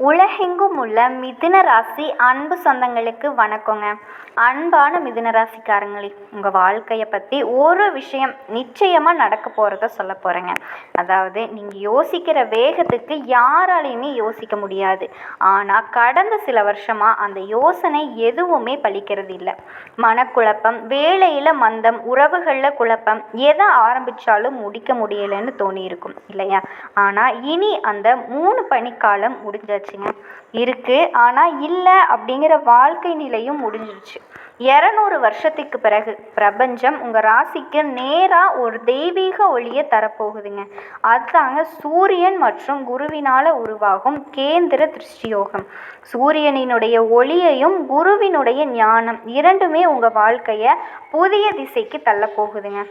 உலகெங்கும் உள்ள மிதுன ராசி அன்பு சொந்தங்களுக்கு வணக்கங்க. அன்பான மிதுன ராசிக்காரங்களே உங்கள் வாழ்க்கையை பற்றி ஒரு விஷயம் நிச்சயமாக நடக்க போகிறத சொல்ல போகிறேங்க அதாவது நீங்கள் யோசிக்கிற வேகத்துக்கு யாராலையுமே யோசிக்க முடியாது. ஆனால் கடந்த சில வருஷமாக அந்த யோசனை எதுவுமே பலிக்கிறது இல்லை. மனக்குழப்பம் வேலையில் மந்தம் உறவுகளில் குழப்பம் எதை ஆரம்பித்தாலும் முடிக்க முடியலைன்னு தோணியிருக்கும் இல்லையா? ஆனால் இனி அந்த மூணு பனிக்காலம் முடிஞ்சாச்சுங்க இருக்குது ஆனால் இல்லை அப்படிங்கிற வாழ்க்கை நிலையும் முடிஞ்சிருச்சு. இரநூறு வருஷத்துக்கு பிறகு பிரபஞ்சம் உங்கள் ராசிக்கு நேராக ஒரு தெய்வீக ஒளியை தரப்போகுதுங்க. அதுதாங்க சூரியன் மற்றும் குருவினால் உருவாகும் கேந்திர திருஷ்டியோகம். சூரியனினுடைய ஒளியையும் குருவினுடைய ஞானம் இரண்டுமே உங்கள் வாழ்க்கையை புதிய திசைக்கு தள்ள போகுதுங்க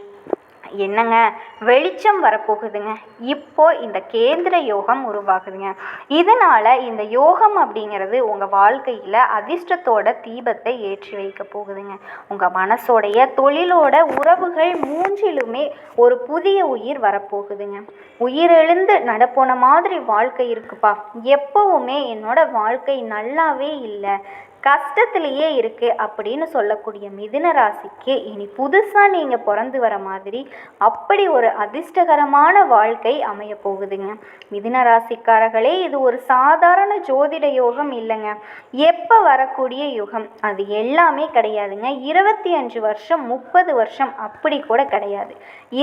என்னங்க வெளிச்சம் வரப்போகுதுங்க. இப்போ இந்த கேந்திர யோகம் உருவாகுதுங்க. இதனால் இந்த யோகம் அப்படிங்கிறது உங்கள் வாழ்க்கையில் அதிர்ஷ்டத்தோட தீபத்தை ஏற்றி வைக்க போகுதுங்க. உங்கள் மனசோடைய தொழிலோட உறவுகள் மூன்றிலுமே ஒரு புதிய உயிர் வரப்போகுதுங்க. உயிரெழுந்து நடப்போன மாதிரி வாழ்க்கை இருக்குப்பா. எப்பவுமே என்னோட வாழ்க்கை நல்லாவே இல்லை. கஷ்டத்திலேயே இருக்குது அப்படின்னு சொல்லக்கூடிய மிதுன ராசிக்கு இனி புதுசாக நீங்கள் பிறந்து வர மாதிரி அப்படி ஒரு அதிர்ஷ்டகரமான வாழ்க்கை அமைய போகுதுங்க. மிதுன ராசிக்காரர்களே இது ஒரு சாதாரண ஜோதிட யோகம் இல்லைங்க. எப்போ வரக்கூடிய யுகம்? அது எல்லாமே கிடையாதுங்க. இருபத்தி அஞ்சு வருஷம் முப்பது வருஷம் அப்படி கூட கிடையாது.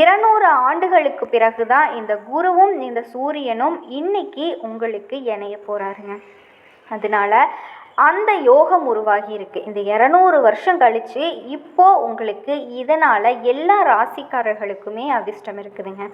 இருநூறு ஆண்டுகளுக்கு பிறகு தான் இந்த குருவும் இந்த சூரியனும் இன்னைக்கு உங்களுக்கு இணைய போகிறாருங்க அதனால அந்த யோகம் உருவாகி இருக்கு இந்த இரநூறு வருஷம் கழிச்சு இப்போ உங்களுக்கு இதனால் எல்லா ராசிக்காரர்களுக்குமே அதிர்ஷ்டம் இருக்குதுங்க.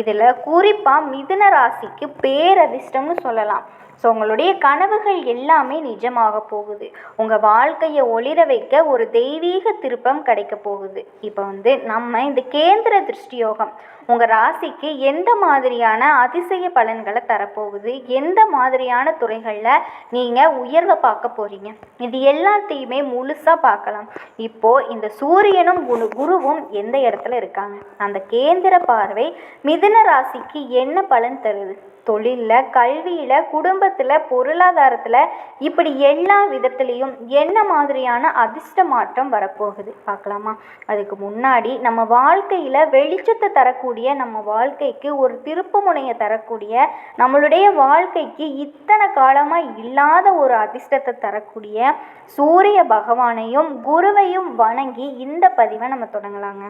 இதில் குறிப்பாக மிதுன ராசிக்கு பேரதிர்ஷ்டம்னு சொல்லலாம். ஸோ உங்களுடைய கனவுகள் எல்லாமே நிஜமாக போகுது. உங்கள் வாழ்க்கையை ஒளிர வைக்க ஒரு தெய்வீக திருப்பம் கிடைக்க போகுது. இப்போ வந்து நம்ம இந்த கேந்திர திருஷ்டி யோகம் உங்கள் ராசிக்கு எந்த மாதிரியான அதிசய பலன்களை தரப்போகுது? எந்த மாதிரியான துறைகளில் நீங்கள் உயர்வை பார்க்க போகிறீங்க இது எல்லாத்தையுமே முழுசாக பார்க்கலாம். இப்போது இந்த சூரியனும் குரு குருவும் எந்த இடத்துல இருக்காங்க? அந்த கேந்திர பார்வை மிதுன ராசிக்கு என்ன பலன் தருது? தொழிலில் கல்வியில் குடும்பத்தில் பொருளாதாரத்தில் இப்படி எல்லா விதத்துலேயும் என்ன மாதிரியான அதிர்ஷ்ட மாற்றம் வரப்போகுது? பார்க்கலாமா? அதுக்கு முன்னாடி நம்ம வாழ்க்கையில் வெளிச்சத்தை தரக்கூடிய நம்ம வாழ்க்கைக்கு ஒரு திருப்பு முனையை தரக்கூடிய நம்மளுடைய வாழ்க்கைக்கு இத்தனை காலமாக இல்லாத ஒரு அதிர்ஷ்டத்தை தரக்கூடிய சூரிய பகவானையும் குருவையும் வணங்கி இந்த பதிவை நம்ம தொடங்கலாங்க.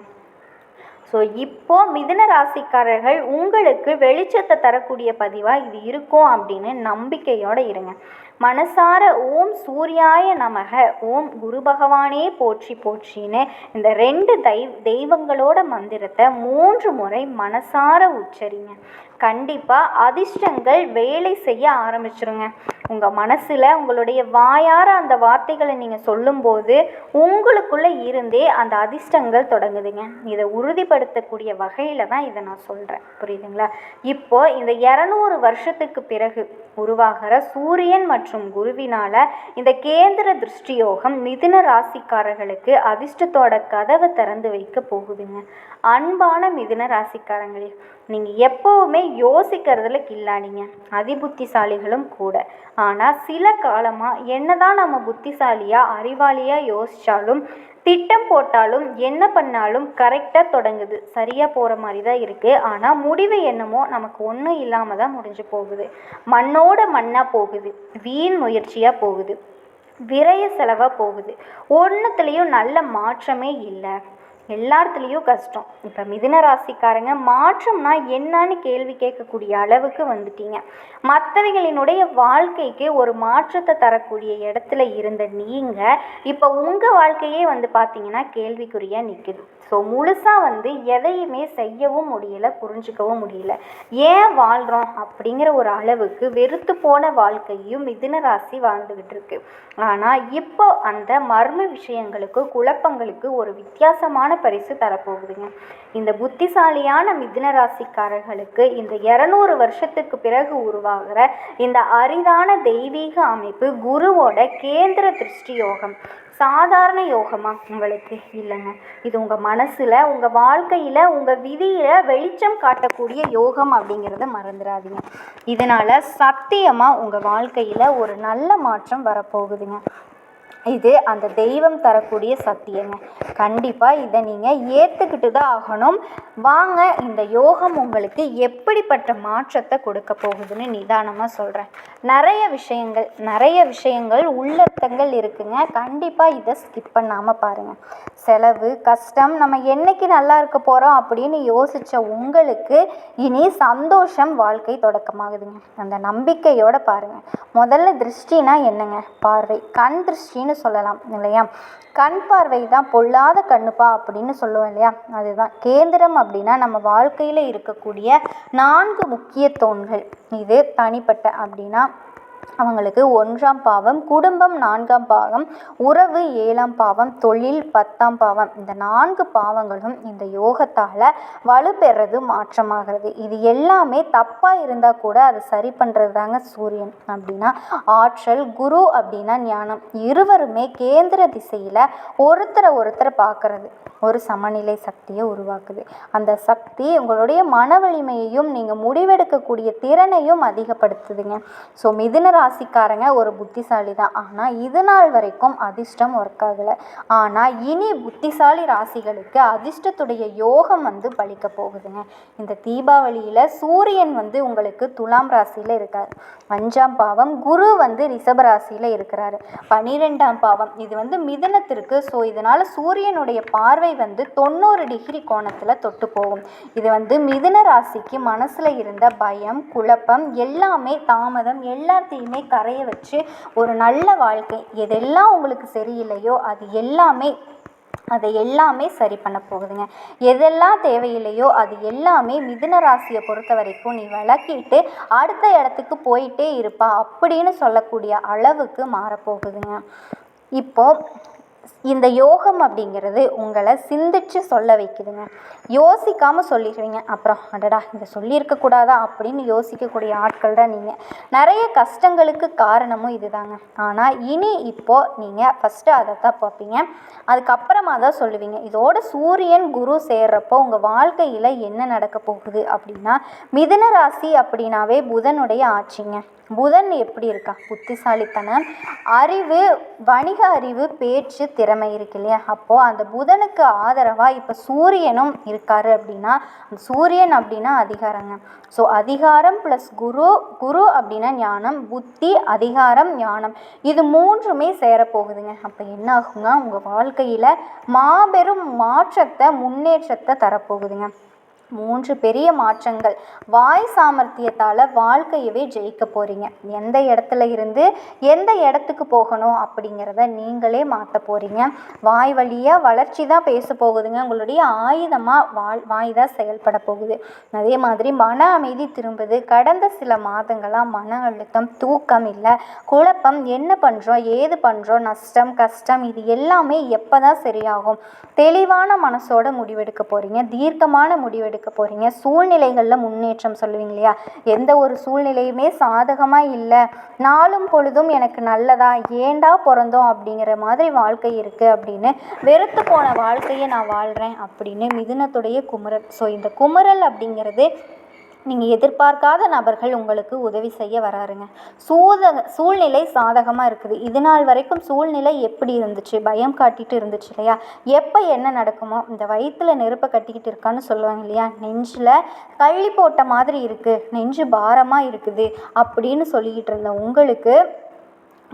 ஸோ இப்போ மிதுன ராசிக்காரர்கள் உங்களுக்கு வெளிச்சத்தை தரக்கூடிய பதிவாக இது இருக்கும் அப்படின்னு நம்பிக்கையோடு இருங்க. மனசார ஓம் சூர்யாய நமக ஓம் குரு பகவானே போற்றி போற்றின்னு இந்த ரெண்டு தெய்வ தெய்வங்களோட மந்திரத்தை மூன்று முறை மனசார உச்சரிங்க. கண்டிப்பாக அதிர்ஷ்டங்கள் வேலை செய்ய ஆரம்பிச்சிருங்க. உங்கள் மனசில் உங்களுடைய வாயார அந்த வார்த்தைகளை நீங்கள் சொல்லும்போது உங்களுக்குள்ளே இருந்தே அந்த அதிர்ஷ்டங்கள் தொடங்குதுங்க. இதை உறுதிப்படுத்தக்கூடிய வகையில் தான் இதை நான் சொல்கிறேன் புரியுதுங்களா? இப்போ இந்த இரநூறு வருஷத்துக்கு பிறகு உருவாகிற சூரியன் மற்றும் மற்றும் குருவினால் இந்த கேந்திர திருஷ்டியோகம் மிதுன ராசிக்காரர்களுக்கு அதிர்ஷ்டத்தோட கதவை திறந்து வைக்க போகுதுங்க. அன்பான மிதுன ராசிக்காரங்களே நீங்கள் எப்போவுமே யோசிக்கிறதுல கில்லாடிங்க. அதிபுத்திசாலிகளும் கூட. ஆனால் சில காலமாக என்னதான் நம்ம புத்திசாலியாக அறிவாளியாக யோசித்தாலும் திட்டம் போட்டாலும் என்ன பண்ணாலும் கரெக்டாக தொடங்குது. சரியாக போகிற மாதிரி தான் இருக்குது ஆனால் முடிவு என்னமோ நமக்கு ஒன்றும் இல்லாமல் தான் முடிஞ்சு போகுது. மண்ணோட மண்ணாக போகுது. வீண் முயற்சியாக போகுது. விரைய செலவாக போகுது. ஒன்றுத்துலேயும் நல்ல மாற்றமே இல்லை. எல்லாத்துலேயும் கஷ்டம். இப்போ மிதுன ராசிக்காரங்க மாற்றம்னா என்னன்னு கேள்வி கேட்கக்கூடிய அளவுக்கு வந்துட்டீங்க. மற்றவைகளினுடைய வாழ்க்கைக்கு ஒரு மாற்றத்தை தரக்கூடிய இடத்துல இருந்த நீங்கள் இப்போ உங்கள் வாழ்க்கையே வந்து பார்த்தீங்கன்னா கேள்விக்குறியாக நிற்குது ஸோ முழுசாக வந்து எதையுமே செய்யவும் முடியல புரிஞ்சுக்கவும் முடியல. ஏன் வாழ்கிறோம் அப்படிங்கிற ஒரு அளவுக்கு வெறுத்து போன வாழ்க்கையும் மிதுன ராசி வாழ்ந்துக்கிட்டு இருக்கு. ஆனால் இப்போ அந்த மர்ம விஷயங்களுக்கு குழப்பங்களுக்கு ஒரு வித்தியாசமான பரிசு தரப்போகுதுங்க. இந்த புத்திசாலியான மிதுன ராசிக்காரர்களுக்கு இந்த இரநூறு வருஷத்துக்கு பிறகு உருவாகிற இந்த அரிதான தெய்வீக அமைப்பு குருவோட கேந்திர திருஷ்டி யோகம். சாதாரண யோகமா? உங்களுக்கு இல்லைங்க. இது உங்கள் மனசில் உங்கள் வாழ்க்கையில் உங்கள் விதியில் வெளிச்சம் காட்டக்கூடிய யோகம் அப்படிங்கிறத மறந்துடாதீங்க. இதனால் சத்தியமாக உங்கள் வாழ்க்கையில் ஒரு நல்ல மாற்றம் வரப்போகுதுங்க. இது அந்த தெய்வம் தரக்கூடிய சத்தியங்க. கண்டிப்பாக இதை நீங்கள் ஏற்றுக்கிட்டு தான் ஆகணும். வாங்க இந்த யோகம் உங்களுக்கு எப்படிப்பட்ட மாற்றத்தை கொடுக்க போகுதுன்னு நிதானமாக சொல்கிறேன் நிறைய விஷயங்கள் நிறைய விஷயங்கள் உள்ளர்த்தங்கள் இருக்குங்க. கண்டிப்பாக இதை ஸ்கிப் பண்ணாமல் பாருங்கள் செலவு கஷ்டம் நம்ம என்னைக்கு நல்லா இருக்க போகிறோம் அப்படின்னு யோசித்த உங்களுக்கு இனி சந்தோஷம் வாழ்க்கை தொடக்கமாகுதுங்க. அந்த நம்பிக்கையோடு பாருங்கள் முதல்ல திருஷ்டினா என்னங்க? பார்வை. கண் திருஷ்டின்னு சொல்லலாம் இல்லையா? கண் பார்வை தான் பொல்லாத கண்ணுப்பா அப்படின்னு சொல்லுவோம் இல்லையா? அதுதான். கேந்திரம் அப்படின்னா நம்ம வாழ்க்கையில் இருக்கக்கூடிய நான்கு முக்கிய தூண்கள். இது தனிப்பட்ட அப்படின்னா அவங்களுக்கு ஒன்றாம் பாவம் குடும்பம் நான்காம் பாவம் உறவு ஏழாம் பாவம் தொழில் பத்தாம் பாவம். இந்த நான்கு பாவங்களும் இந்த யோகத்தால் வலுப்பெறது மாற்றமாகிறது. இது எல்லாமே தப்பாக இருந்தால் கூட அதை சரி பண்ணுறது தாங்க சூரியன் அப்படின்னா. ஆற்றல் குரு அப்படின்னா ஞானம். இருவருமே கேந்திர திசையில் ஒருத்தரை ஒருத்தரை பார்க்கறது ஒரு சமநிலை சக்தியை உருவாக்குது. அந்த சக்தி உங்களுடைய மன வலிமையையும் நீங்கள் முடிவெடுக்கக்கூடிய திறனையும் அதிகப்படுத்துதுங்க. ஸோ மிதுனராக ராசிக்காரங்க ஒரு புத்திசாலி தான் ஆனால் இது நாள் வரைக்கும் அதிர்ஷ்டம் ஒர்க் ஆகலை. ஆனால் இனி புத்திசாலி ராசிகளுக்கு அதிர்ஷ்டத்துடைய யோகம் வந்து பலிக்க போகுதுங்க. இந்த தீபாவளியில் சூரியன் வந்து உங்களுக்கு துலாம் ராசியில் இருக்கார். அஞ்சாம் பாவம் குரு வந்து ரிஷப ராசியில் இருக்கிறாரு. பனிரெண்டாம் பாவம் இது வந்து மிதனத்திற்கு ஸோ இதனால் சூரியனுடைய பார்வை வந்து தொண்ணூறு டிகிரி கோணத்தில் தொட்டு போகும். இது வந்து மிதுன ராசிக்கு மனசில் இருந்த பயம் குழப்பம் எல்லாமே தாமதம் எல்லாத்தையுமே கரைய வச்சு ஒரு நல்ல வாழ்க்கை. எதெல்லாம் உங்களுக்கு சரியில்லையோ அது எல்லாமே அதை எல்லாமே சரி பண்ண போகுதுங்க. எதெல்லாம் தேவையில்லையோ அது எல்லாமே மிதுன ராசியை பொறுத்த வரைக்கும் நீ விளக்கிட்டு அடுத்த இடத்துக்கு போயிட்டே இருப்பா அப்படின்னு சொல்லக்கூடிய அளவுக்கு மாறப்போகுதுங்க. இப்போ இந்த யோகம் அப்படிங்கிறது உங்களை சிந்திச்சு சொல்ல வைக்குதுங்க. யோசிக்காமல் சொல்லிடுவீங்க அப்புறம் அடடா இதை சொல்லியிருக்கக்கூடாதா அப்படின்னு யோசிக்கக்கூடிய ஆட்கள் தான் நீங்கள் நிறைய கஷ்டங்களுக்கு காரணமும் இதுதாங்க. ஆனால் இனி இப்போது நீங்கள் ஃபஸ்ட்டு அதை தான் பார்ப்பீங்க. அதுக்கப்புறமா தான் சொல்லுவீங்க. இதோட சூரியன் குரு சேர்றப்போ உங்கள் வாழ்க்கையில் என்ன நடக்க போகுது அப்படின்னா மிதுன ராசி அப்படின்னாவே புதனுடைய ஆட்சிங்க. புதன் எப்படி இருக்கா? புத்திசாலித்தனம் அறிவு வணிக அறிவு பேச்சு திறமை இருக்கு இல்லையா? அப்போது அந்த புதனுக்கு ஆதரவாக இப்போ சூரியனும் இருக்காரு அப்படின்னா அந்த சூரியன் அப்படின்னா அதிகாரங்க. ஸோ அதிகாரம் ப்ளஸ் குரு குரு அப்படின்னா ஞானம் புத்தி அதிகாரம் ஞானம். இது மூன்றுமே சேரப்போகுதுங்க. அப்போ என்ன ஆகுங்க? உங்கள் வாழ்க்கையில் மாபெரும் மாற்றத்தை முன்னேற்றத்தை தரப்போகுதுங்க. மூன்று பெரிய மாற்றங்கள். வாய் சாமர்த்தியத்தால் வாழ்க்கையவே ஜெயிக்க போகிறீங்க எந்த இடத்துல இருந்து எந்த இடத்துக்கு போகணும் அப்படிங்கிறத நீங்களே மாற்ற போகிறீங்க வாய் வழியாக வளர்ச்சி தான் பேச போகுதுங்க. உங்களுடைய ஆயுதமாக வாழ் வாய் தான் செயல்பட போகுது. அதே மாதிரி மன அமைதி திரும்புது. கடந்த சில மாதங்களாக மன அழுத்தம் தூக்கம் இல்லை. குழப்பம் என்ன பண்ணுறோம் ஏது பண்ணுறோம் நஷ்டம் கஷ்டம் இது எல்லாமே எப்போ தான் சரியாகும்? தெளிவான மனசோட முடிவெடுக்க போகிறீங்க தீர்க்கமான முடிவெடு எடுக்க போகிறீங்க சூழ்நிலைகளில் முன்னேற்றம் சொல்லுவீங்க இல்லையா? எந்த ஒரு சூழ்நிலையுமே சாதகமாக இல்லை. நாளும் பொழுதும் எனக்கு நல்லதா? ஏண்டா பிறந்தோம் அப்படிங்கிற மாதிரி வாழ்க்கை இருக்குது அப்படின்னு வெறுத்து போன வாழ்க்கையை நான் வாழ்கிறேன் அப்படின்னு மிதுனத்துடைய குமரல் ஸோ இந்த குமரல் அப்படிங்கிறது நீங்கள் எதிர்பார்க்காத நபர்கள் உங்களுக்கு உதவி செய்ய வராருங்க. சூத சூழ்நிலை சாதகமாக இருக்குது. இது நாள் வரைக்கும் சூழ்நிலை எப்படி இருந்துச்சு? பயம் காட்டிட்டு இருந்துச்சு இல்லையா? எப்போ என்ன நடக்குமோ இந்த வயிற்றில் நெருப்பை கட்டிக்கிட்டு இருக்கான்னு சொல்லுவாங்க இல்லையா? நெஞ்சில் கள்ளி போட்ட மாதிரி இருக்குது நெஞ்சு பாரமாக இருக்குது. அப்படின்னு சொல்லிக்கிட்டு இருந்த உங்களுக்கு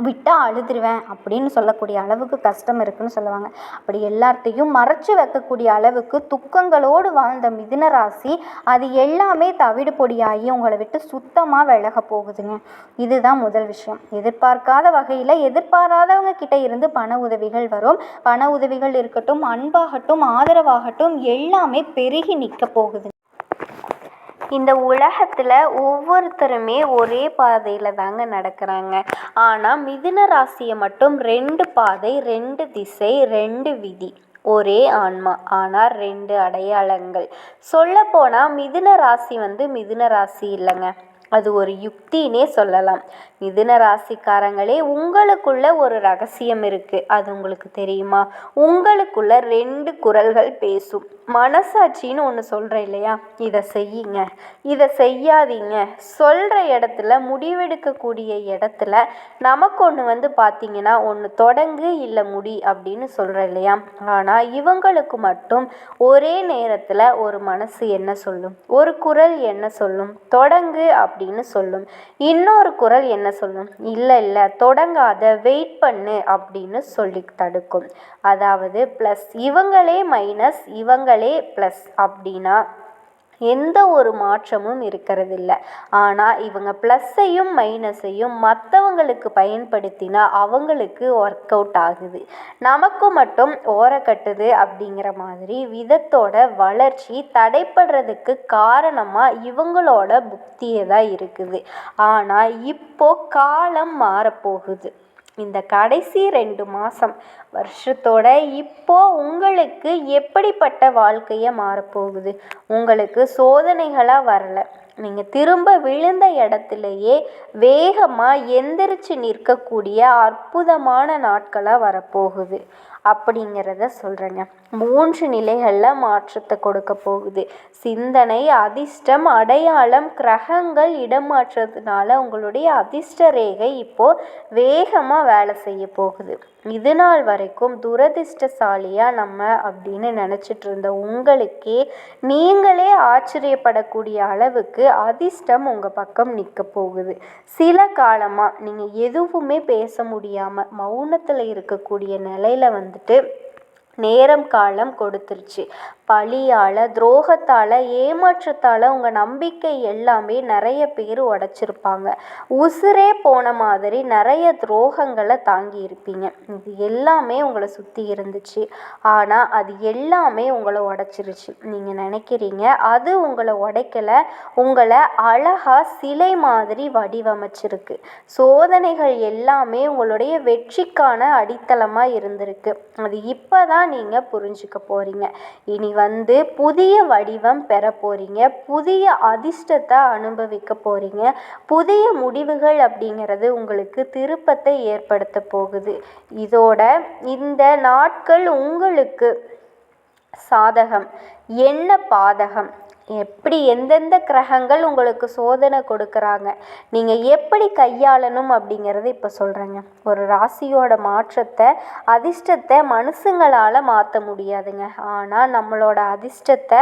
விட்டால் அழுதுருவேன் அப்படின்னு சொல்லக்கூடிய அளவுக்கு கஷ்டம் இருக்குன்னு சொல்லுவாங்க. அப்படி எல்லாத்தையும் மறைச்சி வைக்கக்கூடிய அளவுக்கு துக்கங்களோடு வாழ்ந்த மிதுன ராசி அது எல்லாமே தவிடு பொடியாகி உங்களை விட்டு சுத்தமாக விலக போகுதுங்க. இதுதான் முதல் விஷயம். எதிர்பார்க்காத வகையில் எதிர்பாராதவங்க கிட்ட இருந்து பண உதவிகள் வரும். பண உதவிகள் இருக்கட்டும் அன்பாகட்டும் ஆதரவாகட்டும் எல்லாமே பெருகி நிற்க போகுது இந்த உலகத்தில் ஒவ்வொருத்தருமே ஒரே பாதையில் தாங்க நடக்கிறாங்க. ஆனால் மிதுன ராசியை மட்டும் ரெண்டு பாதை ரெண்டு திசை ரெண்டு விதி. ஒரே ஆன்மா ஆனால் ரெண்டு அடையாளங்கள். சொல்லப்போனால் மிதுன ராசி வந்து மிதுன ராசி இல்லைங்க. அது ஒரு யுக்தினே சொல்லலாம். மிதுன ராசிக்காரங்களே உங்களுக்குள்ள ஒரு ரகசியம் இருக்குது அது உங்களுக்கு தெரியுமா? உங்களுக்குள்ள ரெண்டு குரல்கள் பேசும். மனசாட்சின்னு ஒன்று சொல்கிறேன் இல்லையா? இதை செய்யுங்க. இதை செய்யாதீங்க. சொல்கிற இடத்துல முடிவெடுக்கக்கூடிய இடத்துல நமக்கு ஒன்று வந்து பார்த்திங்கன்னா ஒன்று தொடங்கு இல்லை முடி அப்படின்னு சொல்கிறேன் இல்லையா? ஆனால் இவங்களுக்கு மட்டும் ஒரே நேரத்தில் ஒரு மனசு என்ன சொல்லும்? ஒரு குரல் என்ன சொல்லும்? தொடங்கு அப்படின்னு சொல்லும். இன்னொரு குரல் என்ன சொல்லும்? இல்லை இல்லை தொடங்காத வெயிட் பண்ணு அப்படின்னு சொல்லி தடுக்கும். அதாவது ப்ளஸ் இவங்களே மைனஸ் இவங்களே ப்ளஸ் அப்படின்னா எந்த ஒரு மாற்றமும் இருக்கிறதில்ல. ஆனால் இவங்க ப்ளஸ்ஸையும் மைனஸையும் மற்றவங்களுக்கு பயன்படுத்தினா அவங்களுக்கு ஒர்க் அவுட் ஆகுது. நமக்கு மட்டும் ஓரக்கட்டுது அப்படிங்கிற மாதிரி விதத்தோட வளர்ச்சி தடைப்படுறதுக்கு காரணமாக இவங்களோட புக்தியே தான் இருக்குது. ஆனால் இப்போ காலம் மாறப்போகுது. இந்த கடைசி ரெண்டு மாதம் வருஷத்தோட இப்போ உங்களுக்கு எப்படிப்பட்ட வாழ்க்கையை மாறப்போகுது? உங்களுக்கு சோதனைகளாக வரல. நீங்கள் திரும்ப விழுந்த இடத்துலையே வேகமாக எந்திரிச்சு நிற்கக்கூடிய அற்புதமான நாட்களாக வரப்போகுது. அப்படிங்கிறத சொல்கிறேங்க மூன்று நிலைகளில் மாற்றத்தை கொடுக்க போகுது. சிந்தனை அதிர்ஷ்டம் அடையாளம் கிரகங்கள் இடம் உங்களுடைய அதிர்ஷ்ட ரேகை இப்போது வேகமாக வேலை செய்ய போகுது. இது நாள் வரைக்கும் துரதிர்ஷ்டசாலியாக நம்ம அப்படின்னு நினச்சிட்டு இருந்த உங்களுக்கே நீங்களே ஆச்சரியப்படக்கூடிய அளவுக்கு அதிர்ஷ்டம் உங்கள் பக்கம் நிற்க போகுது. சில காலமாக நீங்கள் எதுவுமே பேச முடியாமல் மௌனத்தில் இருக்கக்கூடிய நிலையில் வந்துட்டு நேரம் காலம் கொடுத்துருச்சு. பழியால் துரோகத்தால் ஏமாற்றத்தால் உங்கள் நம்பிக்கை எல்லாமே நிறைய பேர் உடச்சிருப்பாங்க. உசுரே போன மாதிரி நிறைய துரோகங்களை தாங்கி இருப்பீங்க. இது எல்லாமே உங்களை சுற்றி இருந்துச்சு. ஆனால் அது எல்லாமே உங்களை உடச்சிருச்சு. நீங்கள் நினைக்கிறீங்க அது உங்களை உடைக்கலை உங்களை அழகாக சிலை மாதிரி வடிவமைச்சிருக்கு. சோதனைகள் எல்லாமே உங்களுடைய வெற்றிக்கான அடித்தளமாக இருந்திருக்கு. அது இப்போ தான் நீங்கள் புரிஞ்சுக்க போகிறீங்க இனி வந்து புதிய வடிவம் பெற போகிறீங்க புதிய அதிர்ஷ்டத்தை அனுபவிக்க போகிறீங்க புதிய முடிவுகள் அப்படிங்கிறது உங்களுக்கு திருப்பத்தை ஏற்படுத்த போகுது. இதோட இந்த நாட்கள் உங்களுக்கு சாதகம். என்ன பாதகம்? எப்படி எந்தெந்த கிரகங்கள் உங்களுக்கு சோதனை கொடுக்குறாங்க? நீங்கள் எப்படி கையாளணும் அப்படிங்கிறத இப்போ சொல்கிறேங்க ஒரு ராசியோட மாற்றத்தை அதிர்ஷ்டத்தை மனுஷங்களால் மாற்ற முடியாதுங்க. ஆனால் நம்மளோட அதிர்ஷ்டத்தை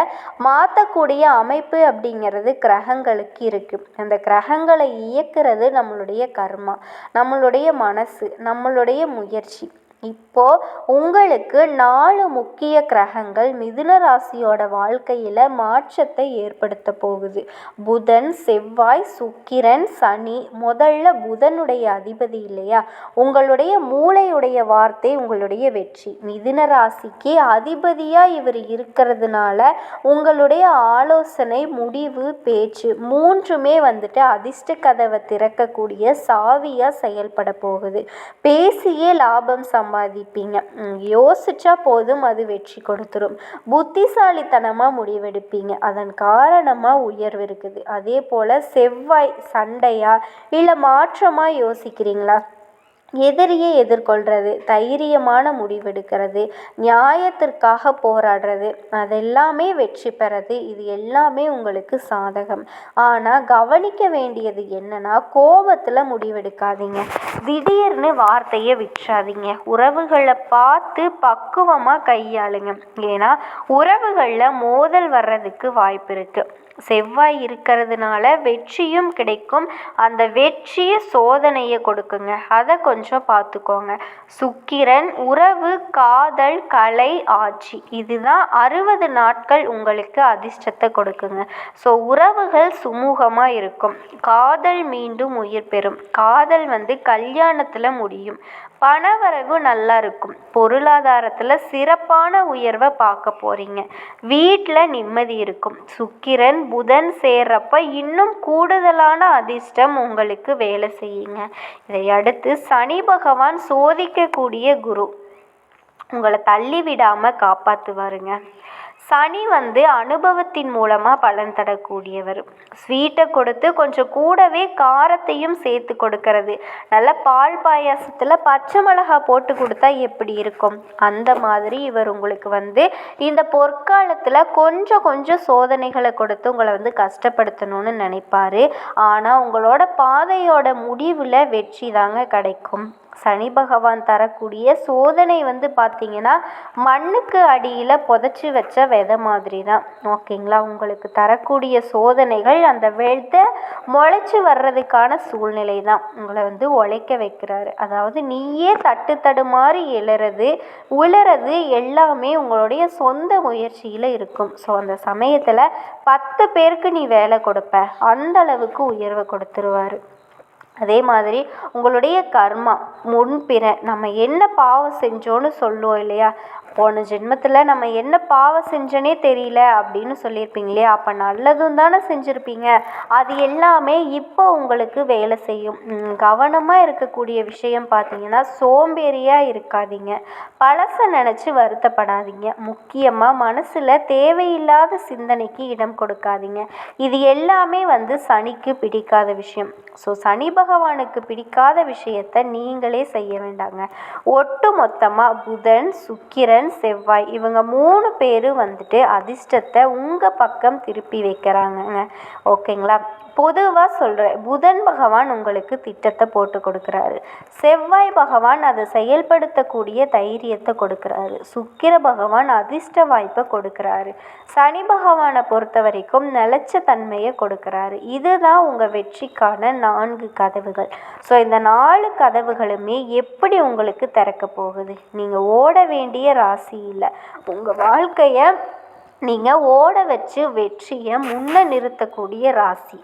மாற்றக்கூடிய அமைப்பு அப்படிங்கிறது கிரகங்களுக்கு இருக்குது அந்த கிரகங்களை இயக்கிறது நம்மளுடைய கர்மா நம்மளுடைய மனசு நம்மளுடைய முயற்சி. இப்போ உங்களுக்கு நாலு முக்கிய கிரகங்கள் மிதுன ராசியோட வாழ்க்கையில் மாற்றத்தை ஏற்படுத்த போகுது. புதன் செவ்வாய் சுக்கிரன் சனி முதல்ல புதனுடைய அதிபதி இல்லையா? உங்களுடைய மூளையுடைய வார்த்தை உங்களுடைய வெற்றி. மிதுன ராசிக்கு அதிபதியாக இவர் இருக்கிறதுனால உங்களுடைய ஆலோசனை முடிவு பேச்சு மூன்றுமே வந்துட்டு அதிர்ஷ்ட கதவை திறக்கக்கூடிய சாவியாக செயல்பட போகுது. பேசியே லாபம் சம் சம்பாதிப்பீங்க. யோசிச்சா போதும் அது வெற்றி கொடுத்துரும். புத்திசாலித்தனமாக முடிவெடுப்பீங்க. அதன் காரணமாக உயர்வு இருக்குது. அதே போல் செவ்வாய் சண்டையா இல்லை மாற்றமாக யோசிக்கிறீங்களா? எதிரியை எதிர்கொள்கிறது தைரியமான முடிவெடுக்கிறது நியாயத்திற்காக போராடுறது அதெல்லாமே வெற்றி பெறது இது எல்லாமே உங்களுக்கு சாதகம். ஆனால் கவனிக்க வேண்டியது என்னன்னா கோபத்தில் முடிவெடுக்காதீங்க. திடீர்னு வார்த்தையை விற்றாதீங்க உறவுகளை பார்த்து பக்குவமாக கையாளுங்க. ஏன்னா உறவுகளில் மோதல் வர்றதுக்கு வாய்ப்பு இருக்குது செவ்வாய் இருக்கிறதுனால வெற்றியும் கிடைக்கும். அந்த வெற்றியை சோதனையை கொடுக்குங்க. அதை கொஞ்சம் பார்த்துக்கோங்க சுக்கிரன் உறவு காதல் கலை ஆட்சி. இதுதான் அறுபது நாட்கள் உங்களுக்கு அதிர்ஷ்டத்தை கொடுக்குங்க. ஸோ உறவுகள் சுமூகமாக இருக்கும். காதல் மீண்டும் உயிர் பெறும். காதல் வந்து கல்யாணத்தில் முடியும். பணவரவு நல்லா இருக்கும். பொருளாதாரத்தில் சிறப்பான உயர்வை பார்க்க போகிறீங்க வீட்டில் நிம்மதி இருக்கும். சுக்கிரன் புதன் சேர்றப்ப இன்னும் கூடுதலான அதிர்ஷ்டம் உங்களுக்கு வேலை செய்யுங்க. இதை அடுத்து சனி பகவான் சோதிக்கக்கூடிய குரு. உங்களை தள்ளி விடாமல் காப்பாற்றுவாருங்க சனி வந்து அனுபவத்தின் மூலமாக பலன் தரக்கூடியவர். ஸ்வீட்டை கொடுத்து கொஞ்சம் கூடவே காரத்தையும் சேர்த்து கொடுக்கறது. நல்ல பால் பாயாசத்தில் பச்சை மிளகா போட்டு கொடுத்தா எப்படி இருக்கும்? அந்த மாதிரி இவர் உங்களுக்கு வந்து இந்த பொற்காலத்தில் கொஞ்சம் கொஞ்சம் சோதனைகளை கொடுத்து உங்களை வந்து கஷ்டப்படுத்தணும்னு நினைப்பாரு. ஆனால் உங்களோட பாதையோட முடிவில் வெற்றி தாங்க கிடைக்கும். சனி பகவான் தரக்கூடிய சோதனை வந்து பார்த்திங்கன்னா மண்ணுக்கு அடியில் புதைச்சி வச்ச விதை மாதிரி தான் ஓகேங்களா? உங்களுக்கு தரக்கூடிய சோதனைகள் அந்த விதை முளைச்சி வர்றதுக்கான சூழ்நிலை தான் உங்களை வந்து உழைக்க வைக்கிறாரு. அதாவது நீயே தட்டு தடுமாறி எழுறது உழறது எல்லாமே உங்களுடைய சொந்த முயற்சியில் இருக்கும். ஸோ அந்த சமயத்தில் பத்து பேருக்கு நீ வேலை கொடுப்ப. அந்த அளவுக்கு உயர்வை கொடுத்துருவாரு. அதே மாதிரி உங்களுடைய கர்மா முன்பிற நம்ம என்ன பாவம் செஞ்சோன்னு சொல்லுவோம் இல்லையா? போன ஜென்மத்தில் நம்ம என்ன பாவம் செஞ்சோனே தெரியல அப்படின்னு சொல்லியிருப்பீங்க இல்லையா? அப்போ நல்லதும் தானே செஞ்சுருப்பீங்க. அது எல்லாமே இப்போ உங்களுக்கு வேலை செய்யும். கவனமாக இருக்கக்கூடிய விஷயம் பார்த்தீங்கன்னா சோம்பேறியாக இருக்காதீங்க. பழசை நினச்சி வருத்தப்படாதீங்க. முக்கியமாக மனசில் தேவையில்லாத சிந்தனைக்கு இடம் கொடுக்காதீங்க. இது எல்லாமே வந்து சனிக்கு பிடிக்காத விஷயம். ஸோ சனி பகவானுக்கு பிடிக்காத விஷயத்தை நீங்களே செய்ய வேண்டாங்க. ஒட்டு மொத்தமாக புதன் சுக்கிரன் செவ்வாய் இவங்க மூணு பேரும் வந்துட்டு அதிர்ஷ்டத்தை உங்கள் பக்கம் திருப்பி வைக்கிறாங்கங்க. ஓகேங்களா? பொதுவாக சொல்கிறேன் புதன் பகவான் உங்களுக்கு திட்டத்தை போட்டு கொடுக்குறாரு. செவ்வாய் பகவான் அதை செயல்படுத்தக்கூடிய தைரியத்தை கொடுக்குறாரு. சுக்கிர பகவான் அதிர்ஷ்ட வாய்ப்பை கொடுக்குறாரு. சனி பகவானை பொறுத்த வரைக்கும் நிலச்ச தன்மையை கொடுக்குறாரு. இதுதான் உங்கள் வெற்றிக்கான நான்கு கதவுகள். ஸோ இந்த நாலு கதவுகளுமே எப்படி உங்களுக்கு திறக்க போகுது? நீங்கள் ஓட வேண்டிய ராசி இல்லை. உங்கள் வாழ்க்கையை நீங்கள் ஓட வச்சு வெற்றியை முன்ன நிறுத்தக்கூடிய ராசி.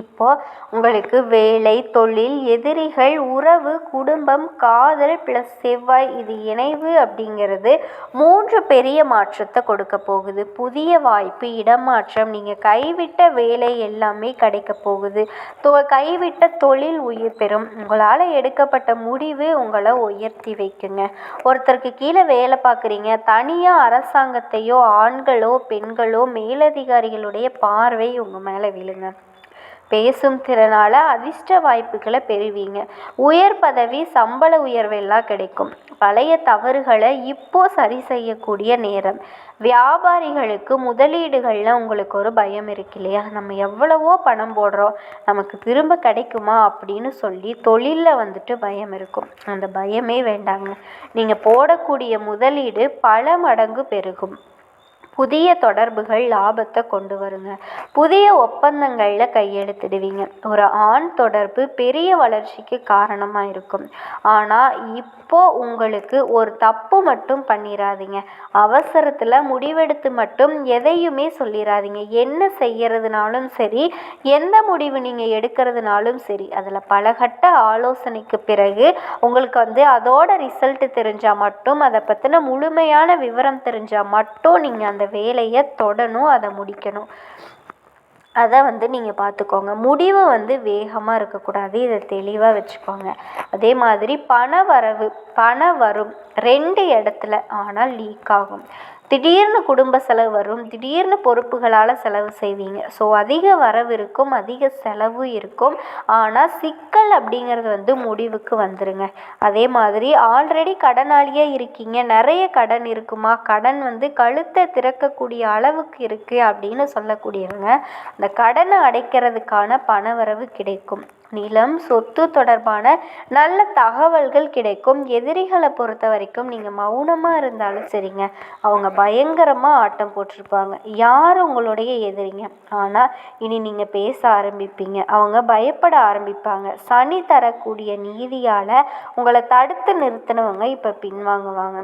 இப்போ உங்களுக்கு வேலை தொழில் எதிரிகள் உறவு குடும்பம் காதல் ப்ளஸ் செவ்வாய் இது இணைவு அப்படிங்கிறது மூன்று பெரிய மாற்றத்தை கொடுக்க போகுது. புதிய வாய்ப்பு இடமாற்றம் நீங்கள் கைவிட்ட வேலை எல்லாமே கிடைக்க போகுது. தொ கைவிட்ட தொழில் உயிர் பெறும். உங்களால் எடுக்கப்பட்ட முடிவு உங்களை உயர்த்தி வைக்குங்க. ஒருத்தருக்கு கீழே வேலை பார்க்குறீங்க தனியாக அரசாங்கத்தையோ ஆண்களோ பெண்களோ மேலதிகாரிகளுடைய பார்வை உங்கள் மேலே விழுங்க. பேசும் திறனால் அதிர்ஷ்ட வாய்ப்புகளை பெறுவீங்க. உயர் பதவி சம்பள உயர்வெல்லாம் கிடைக்கும். பழைய தவறுகளை இப்போ சரி செய்யக்கூடிய நேரம். வியாபாரிகளுக்கு முதலீடுகளில் உங்களுக்கு ஒரு பயம் இருக்கு இல்லையா? நம்ம எவ்வளவோ பணம் போடுறோம் நமக்கு திரும்ப கிடைக்குமா அப்படின்னு சொல்லி தொழிலில் வந்துட்டு பயம் இருக்கும். அந்த பயமே வேண்டாங்க. நீங்கள் போடக்கூடிய முதலீடு பல மடங்கு பெருகும். புதிய தொடர்புகள் லாபத்தை கொண்டு வருங்க. புதிய ஒப்பந்தங்களில் கையெழுத்திடுவீங்க. ஒரு ஆண் தொடர்பு பெரிய வளர்ச்சிக்கு காரணமாக இருக்கும். ஆனால் இப்போ உங்களுக்கு ஒரு தப்பு மட்டும் பண்ணிடாதீங்க அவசரத்தில் முடிவெடுத்து மட்டும் எதையுமே சொல்லிடாதீங்க என்ன செய்யறதுனாலும் சரி எந்த முடிவு நீங்கள் எடுக்கிறதுனாலும் சரி அதில் பலகட்ட ஆலோசனைக்கு பிறகு உங்களுக்கு வந்து அதோட ரிசல்ட் தெரிஞ்சால் மட்டும் அதை பற்றின முழுமையான விவரம் தெரிஞ்சால் மட்டும் நீங்கள் அந்த வேலையை தொடணும் அதை முடிக்கணும். அதை வந்து நீங்கள் பார்த்துக்கோங்க. முடிவு வந்து வேகமாக இருக்கக்கூடாது. இதை தெளிவாக வச்சுக்கோங்க. அதே மாதிரி பண வரவு பணம் வரும் ரெண்டு இடத்துல ஆனால் லீக் ஆகும். திடீர்னு குடும்ப செலவு வரும். திடீர்னு பொறுப்புகளால் செலவு செய்வீங்க. ஸோ அதிக வரவு இருக்கும் அதிக செலவு இருக்கும். ஆனால் சிக்கல் அப்படிங்கிறது வந்து முடிவுக்கு வந்துருங்க. அதே மாதிரி ஆல்ரெடி கடனாளியாக இருக்கீங்க. நிறைய கடன் இருக்குமா? கடன் வந்து கழுத்தை திறக்கக்கூடிய அளவுக்கு இருக்குது அப்படின்னு சொல்லக்கூடியவங்க அந்த கடனை அடைக்கிறதுக்கான பணவரவு கிடைக்கும். நிலம் சொத்து தொடர்பான நல்ல தகவல்கள் கிடைக்கும். எதிரிகளை பொறுத்த வரைக்கும் நீங்கள் மௌனமாக இருந்தாலும் சரிங்க. அவங்க பயங்கரமாக ஆட்டம் போட்டிருப்பாங்க. யார் உங்களுடைய எதிரிங்க? ஆனால் இனி நீங்கள் பேச ஆரம்பிப்பீங்க. அவங்க பயப்பட ஆரம்பிப்பாங்க. சனி தரக்கூடிய நீதியால் உங்களை தடுத்து நிறுத்தினவங்க இப்போ பின்வாங்குவாங்க.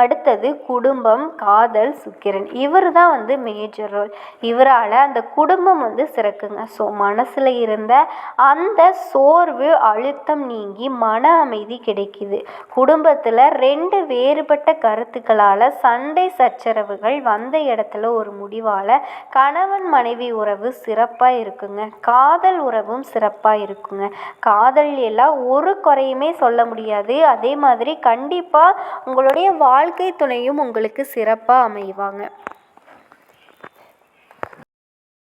அடுத்தது குடும்பம் காதல் சுக்கிரன். இவர் தான் வந்து மேஜர் ரோல் இவரால் அந்த குடும்பம் வந்து சிறக்குங்க. ஸோ மனசில் இருந்த அந்த சோர்வு அழுத்தம் நீங்கி மன அமைதி கிடைக்குது. குடும்பத்தில் ரெண்டு வேறுபட்ட கருத்துக்களால் சண்டை சச்சரவுகள் வந்த இடத்துல ஒரு முடிவால் கணவன் மனைவி உறவு சிறப்பாக இருக்குங்க. காதல் உறவும் சிறப்பாக இருக்குங்க. காதல் எல்லாம் ஒரு குறையுமே சொல்ல முடியாது. அதே மாதிரி கண்டிப்பாக உங்களுடைய வாழ்க்கை துணையும் உங்களுக்கு சிறப்பாக அமைவாங்க.